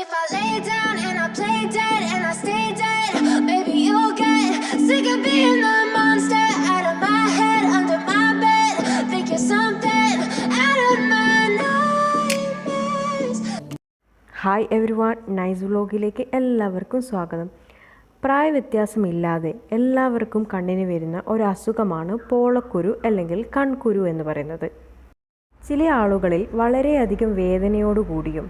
if I lay down and I play dead and I stay dead, maybe you'll get sick of being the monster out of my head, under my bed. Think you're something out of my nightmares. Hi everyone nice വ്ലോഗിലേക്ക് എല്ലാവർക്കും സ്വാഗതം പ്രായവ്യത്യാസമില്ലാതെ എല്ലാവർക്കും കണ്ണിന് വരുന്ന ഒരു അസുഖമാണ് പോളക്കുരു അല്ലെങ്കിൽ കൺകുരു എന്ന് പറയുന്നത് ചില ആളുകളിൽ വളരെയധികം വേദനയോടുകൂടിയും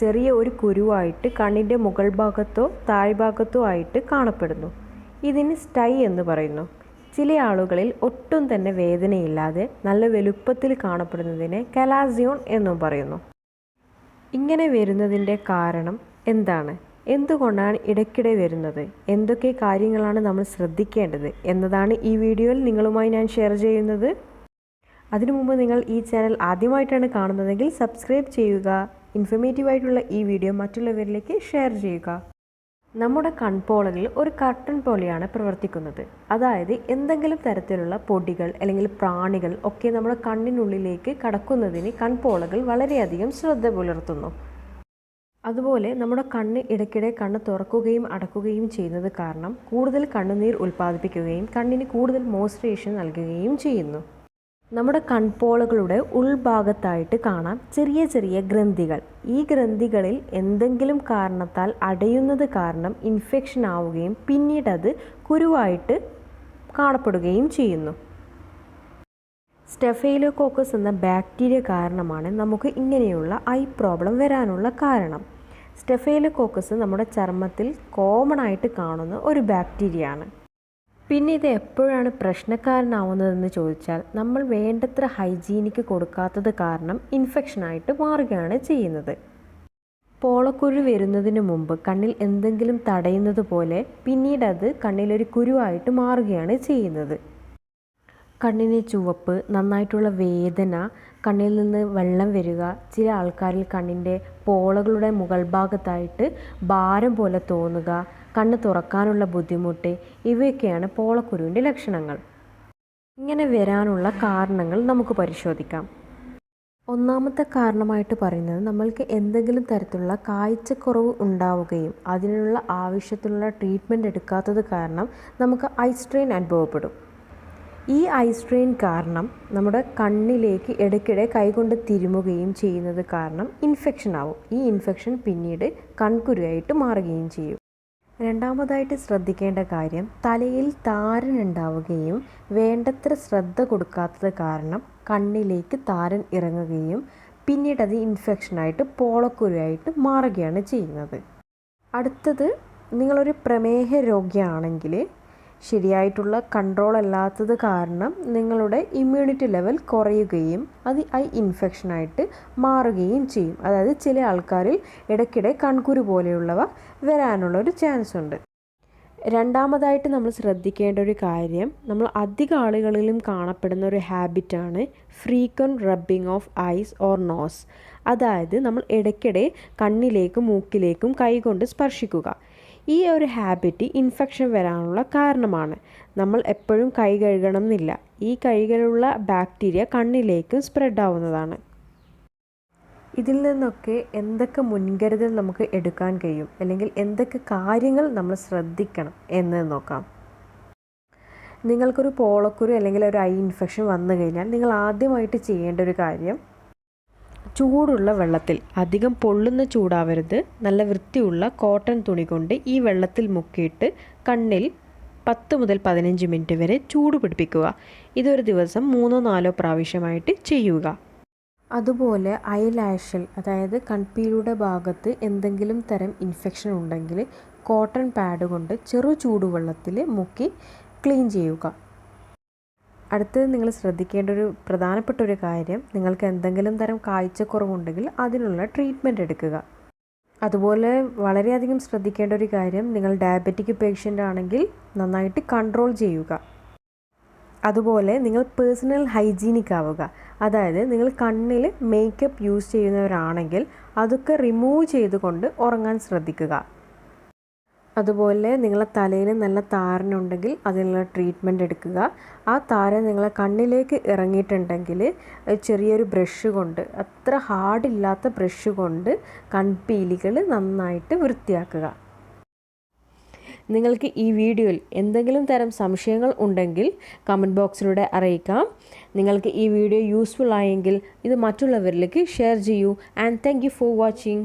ചെറിയ ഒരു കുരുവായിട്ട് കണ്ണിന്റെ മുകൾ ഭാഗത്തോ താഴ്ഭാഗത്തോ ആയിട്ട് കാണപ്പെടുന്നു. ഇതിന് സ്റ്റൈ എന്ന് പറയുന്നു. ചില ആളുകളിൽ ഒട്ടും തന്നെ വേദനയില്ലാതെ നല്ല വലുപ്പത്തിൽ കാണപ്പെടുന്നതിനെ കലാസിയോൺ എന്നും പറയുന്നു. ഇങ്ങനെ വരുന്നതിന്റെ കാരണം എന്താണ്? എന്തുകൊണ്ടാണ് ഇടയ്ക്കിടെ വരുന്നത്? എന്തൊക്കെ കാര്യങ്ങളാണ് നമ്മൾ ശ്രദ്ധിക്കേണ്ടത്? എന്നതാണ് ഈ വീഡിയോയിൽ നിങ്ങളുമായി ഞാൻ ഷെയർ ചെയ്യുന്നത്. അതിനു മുമ്പ് നിങ്ങൾ ഈ ചാനൽ ആദ്യമായിട്ടാണ് കാണുന്നതെങ്കിൽ സബ്സ്ക്രൈബ് ചെയ്യുക. ഇൻഫർമേറ്റീവ് ആയിട്ടുള്ള ഈ വീഡിയോ മറ്റുള്ളവരിലേക്ക് ഷെയർ ചെയ്യുക. നമ്മുടെ കൺപോളകൾ ഒരു കർട്ടൺ പോലെയാണ് പ്രവർത്തിക്കുന്നത്. അതായത് എന്തെങ്കിലും തരത്തിലുള്ള പൊടികൾ അല്ലെങ്കിൽ പ്രാണികൾ ഒക്കെ നമ്മുടെ കണ്ണിനുള്ളിലേക്ക് കടക്കുന്നതിന് കൺപോളകൾ വളരെയധികം ശ്രദ്ധ പുലർത്തുന്നു. അതുപോലെ നമ്മുടെ കണ്ണ് ഇടയ്ക്കിടെ കണ്ണ് തുറക്കുകയും അടക്കുകയും ചെയ്യുന്നത് കാരണം കൂടുതൽ കണ്ണുനീർ ഉൽപ്പാദിപ്പിക്കുകയും കണ്ണിന് കൂടുതൽ മോയ്സ്ചറേഷൻ നൽകുകയും ചെയ്യുന്നു. നമ്മുടെ കൺപോളകളുടെ ഉൾഭാഗത്തായിട്ട് കാണാം ചെറിയ ചെറിയ ഗ്രന്ഥികൾ. ഈ ഗ്രന്ഥികളിൽ എന്തെങ്കിലും കാരണത്താൽ അടയുന്നത് കാരണം ഇൻഫെക്ഷൻ ആവുകയും പിന്നീട് അത് കുരുവായിട്ട് കാണപ്പെടുകയും ചെയ്യുന്നു. സ്റ്റെഫൈലോകോക്കസ് എന്ന ബാക്ടീരിയ കാരണമാണ് നമുക്ക് ഇങ്ങനെയുള്ള ഐ പ്രോബ്ലം വരാനുള്ള കാരണം. സ്റ്റെഫൈലോകോക്കസ് നമ്മുടെ ചർമ്മത്തിൽ കോമൺ ആയിട്ട് കാണുന്ന ഒരു ബാക്ടീരിയ ആണ്. പിന്നെ ഇത് എപ്പോഴാണ് പ്രശ്നക്കാരനാവുന്നതെന്ന് ചോദിച്ചാൽ നമ്മൾ വേണ്ടത്ര ഹൈജീനിക്ക് കൊടുക്കാത്തത് കാരണം ഇൻഫെക്ഷനായിട്ട് മാറുകയാണ് ചെയ്യുന്നത്. പോളക്കുരു വരുന്നതിന് മുമ്പ് കണ്ണിൽ എന്തെങ്കിലും തടയുന്നത് പോലെ പിന്നീട് അത് കണ്ണിലൊരു കുരുവായിട്ട് മാറുകയാണ് ചെയ്യുന്നത്. കണ്ണിന് ചുവപ്പ് നന്നായിട്ടുള്ള വേദന കണ്ണിൽ നിന്ന് വെള്ളം വരിക ചില ആൾക്കാരിൽ കണ്ണിന്റെ പോളകളുടെ മുകൾ ഭാഗത്തായിട്ട് ഭാരം പോലെ തോന്നുക കണ്ണ് തുറക്കാനുള്ള ബുദ്ധിമുട്ട് ഇവയൊക്കെയാണ് പോളക്കുരുവിന്റെ ലക്ഷണങ്ങൾ. ഇങ്ങനെ വരാനുള്ള കാരണങ്ങൾ നമുക്ക് പരിശോധിക്കാം. ഒന്നാമത്തെ കാരണമായിട്ട് പറയുന്നത് നമ്മൾക്ക് എന്തെങ്കിലും തരത്തിലുള്ള കാഴ്ചക്കുറവ് ഉണ്ടാവുകയും അതിനുള്ള ആവശ്യത്തിലുള്ള ട്രീറ്റ്മെന്റ് എടുക്കാത്തത് കാരണം നമുക്ക് ഐ സ്ട്രെയിൻ അനുഭവപ്പെടും. ഈ ഐ സ്ട്രെയിൻ കാരണം നമ്മുടെ കണ്ണിലേക്ക് ഇടയ്ക്കിടെ കൈകൊണ്ട് തിരുമുകയും ചെയ്യുന്നത് കാരണം ഇൻഫെക്ഷൻ ആവും ഈ ഇൻഫെക്ഷൻ പിന്നീട് കൺകുരുവായിട്ട് മാറുകയും ചെയ്യും. രണ്ടാമതായിട്ട് ശ്രദ്ധിക്കേണ്ട കാര്യം തലയിൽ താരൻ ഉണ്ടാവുകയും വേണ്ടത്ര ശ്രദ്ധ കൊടുക്കാത്തത് കാരണം കണ്ണിലേക്ക് താരൻ ഇറങ്ങുകയും പിന്നീട് അത് ഇൻഫെക്ഷനായിട്ട് പോളക്കുരുവായിട്ട് മാറുകയാണ് ചെയ്യുന്നത്. അടുത്തത് നിങ്ങളൊരു പ്രമേഹ രോഗിയാണെങ്കിൽ ശരിയായിട്ടുള്ള കൺട്രോൾ അല്ലാത്തത് കാരണം നിങ്ങളുടെ ഇമ്മ്യൂണിറ്റി ലെവൽ കുറയുകയും അത് ഐ ഇൻഫെക്ഷനായിട്ട് മാറുകയും ചെയ്യും. അതായത് ചില ആൾക്കാരിൽ ഇടയ്ക്കിടെ കൺകുരു പോലെയുള്ളവ വരാനുള്ള ഒരു ചാൻസ് ഉണ്ട്. രണ്ടാമതായിട്ട് നമ്മൾ ശ്രദ്ധിക്കേണ്ട ഒരു കാര്യം നമ്മൾ അധിക ആളുകളിലും കാണപ്പെടുന്ന ഒരു ഹാബിറ്റാണ് frequent rubbing of eyes or nose അതായത് നമ്മൾ ഇടയ്ക്കിടെ കണ്ണിലേക്കും മൂക്കിലേക്കും കൈകൊണ്ട് സ്പർശിക്കുക. ഈ ഒരു ഹാബിറ്റ് ഇൻഫെക്ഷൻ വരാനുള്ള കാരണമാണ്. നമ്മൾ എപ്പോഴും കൈ കഴുകണം എന്നില്ല ഈ കൈകളുള്ള ബാക്ടീരിയ കണ്ണിലേക്കും സ്പ്രെഡ് ആവുന്നതാണ്. ഇതിൽ നിന്നൊക്കെ എന്തൊക്കെ മുൻകരുതൽ നമുക്ക് എടുക്കാൻ കഴിയും? അല്ലെങ്കിൽ എന്തൊക്കെ കാര്യങ്ങൾ നമ്മൾ ശ്രദ്ധിക്കണം എന്ന് നോക്കാം. നിങ്ങൾക്കൊരു പോളക്കുരു അല്ലെങ്കിൽ ഒരു ഐ ഇൻഫെക്ഷൻ വന്നു കഴിഞ്ഞാൽ നിങ്ങൾ ആദ്യമായിട്ട് ചെയ്യേണ്ട ഒരു കാര്യം ചൂടുള്ള വെള്ളത്തിൽ അധികം പൊള്ളുന്ന ചൂടാവരുത് നല്ല വൃത്തിയുള്ള കോട്ടൺ തുണി കൊണ്ട് ഈ വെള്ളത്തിൽ മുക്കിയിട്ട് കണ്ണിൽ പത്ത് മുതൽ പതിനഞ്ച് മിനിറ്റ് വരെ ചൂട് പിടിപ്പിക്കുക. ഇതൊരു ദിവസം മൂന്നോ നാലോ പ്രാവശ്യമായിട്ട് ചെയ്യുക. അതുപോലെ ഐ ലാഷിൽ അതായത് കൺപീലിയുടെ ഭാഗത്ത് എന്തെങ്കിലും തരം ഇൻഫെക്ഷൻ ഉണ്ടെങ്കിൽ കോട്ടൺ പാഡ് കൊണ്ട് ചെറു ചൂടുവെള്ളത്തിൽ മുക്കി ക്ലീൻ ചെയ്യുക. അടുത്തത് നിങ്ങൾ ശ്രദ്ധിക്കേണ്ട ഒരു പ്രധാനപ്പെട്ട ഒരു കാര്യം നിങ്ങൾക്ക് എന്തെങ്കിലും തരം കാഴ്ചക്കുറവുണ്ടെങ്കിൽ അതിനുള്ള ട്രീറ്റ്മെന്റ് എടുക്കുക. അതുപോലെ വളരെയധികം ശ്രദ്ധിക്കേണ്ട ഒരു കാര്യം നിങ്ങൾ ഡയബറ്റിക് പേഷ്യന്റ് ആണെങ്കിൽ നന്നായിട്ട് കൺട്രോൾ ചെയ്യുക. അതുപോലെ നിങ്ങൾ പേഴ്സണൽ ഹൈജീനിക് ആവുക. അതായത് നിങ്ങൾ കണ്ണിൽ മേക്കപ്പ് യൂസ് ചെയ്യുന്നവരാണെങ്കിൽ അതൊക്കെ റിമൂവ് ചെയ്തുകൊണ്ട് ഉറങ്ങാൻ ശ്രദ്ധിക്കുക. അതുപോലെ നിങ്ങളെ തലയിൽ നല്ല താരനുണ്ടെങ്കിൽ അതിനുള്ള ട്രീറ്റ്മെന്റ് എടുക്കുക. ആ താരൻ നിങ്ങളെ കണ്ണിലേക്ക് ഇറങ്ങിയിട്ടുണ്ടെങ്കിൽ ചെറിയൊരു ബ്രഷ് കൊണ്ട് അത്ര ഹാർഡില്ലാത്ത ബ്രഷ് കൊണ്ട് കൺപീലികൾ നന്നായിട്ട് വൃത്തിയാക്കുക. നിങ്ങൾക്ക് ഈ വീഡിയോയിൽ എന്തെങ്കിലും തരം സംശയങ്ങൾ ഉണ്ടെങ്കിൽ കമന്റ് ബോക്സിലൂടെ അറിയിക്കാം. നിങ്ങൾക്ക് ഈ വീഡിയോ യൂസ്ഫുൾ ആയെങ്കിൽ ഇത് മറ്റുള്ളവരിലേക്ക് ഷെയർ ചെയ്യൂ. And thank for watching